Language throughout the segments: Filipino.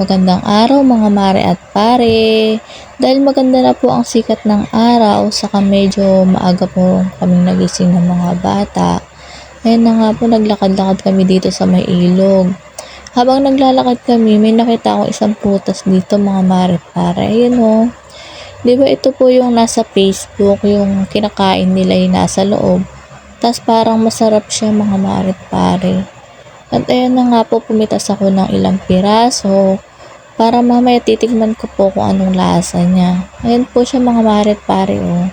Magandang araw mga mare at pare. Dahil maganda na po ang sikat ng araw, saka medyo maaga po kaming nagising ng mga bata. Ayun na nga po, naglakad-lakad kami dito sa may ilog. Habang naglalakad kami, may nakita akong isang prutas dito mga mare pare. Ayun o. Di ba ito po yung nasa Facebook, yung kinakain nila yung nasa loob. Tapos parang masarap siya mga mare pare. At ayun na nga po, pumitas ako ng ilang piraso para mamaya titigman ko po kung anong lasa niya. Ayun po siya mga maret pare oh.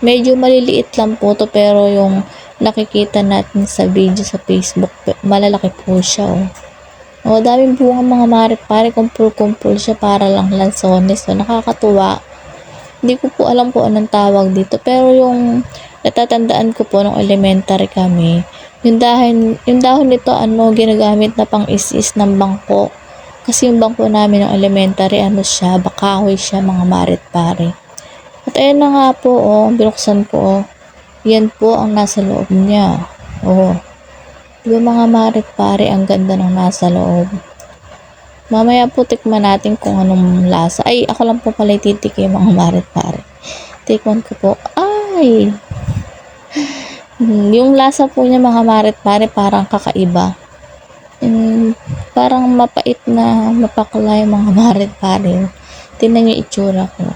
Medyo maliliit lang po to pero yung nakikita natin sa video sa Facebook, malalaki po siya oh. O, daming bunga mga maret pare, kumpul-kumpul siya para lang lansones. So, nakakatuwa. Hindi ko po alam kung anong tawag dito. Pero yung natatandaan ko po nung elementary kami, yung dahon, yung dahon nito ano, ginagamit na pang is-is ng bangko. Kasi yung bangko namin ng elementary, ano siya, bakahoy siya, mga marit pare. At ayun na nga po, oh, binuksan ko, oh. Yan po ang nasa loob niya. Oh. Di ba mga marit pare, ang ganda ng nasa loob. Mamaya po tikman natin kung anong lasa. Ay, ako lang po pala ititikim mga marit pare. Tikman ko po. Ay! Hmm, Yung lasa po niya mga marit pare parang kakaiba. Yung parang mapait na mapakla yung mga marit pare. Tingnan niyo itsura ko.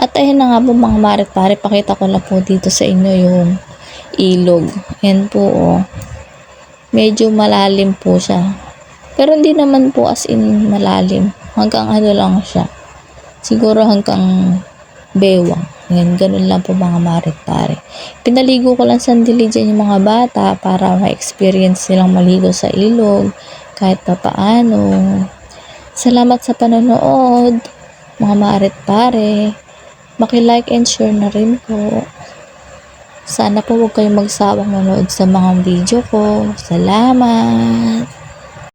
At ayun na nga po mga marit pare, pakita ko lang po dito sa inyo yung ilog. Yan po oh. Medyo malalim po siya. Pero hindi naman po as in malalim. Hanggang ano lang siya. Siguro hanggang bewang. Yan, ganun lang po mga marit pare. Pinaligo ko lang sandali dyan yung mga bata para ma-experience silang maligo sa ilog kahit pa paano. Salamat sa panonood, mga marit pare. Maki-like and share na rin po. Sana po huwag kayong magsawang manood sa mga video ko. Salamat!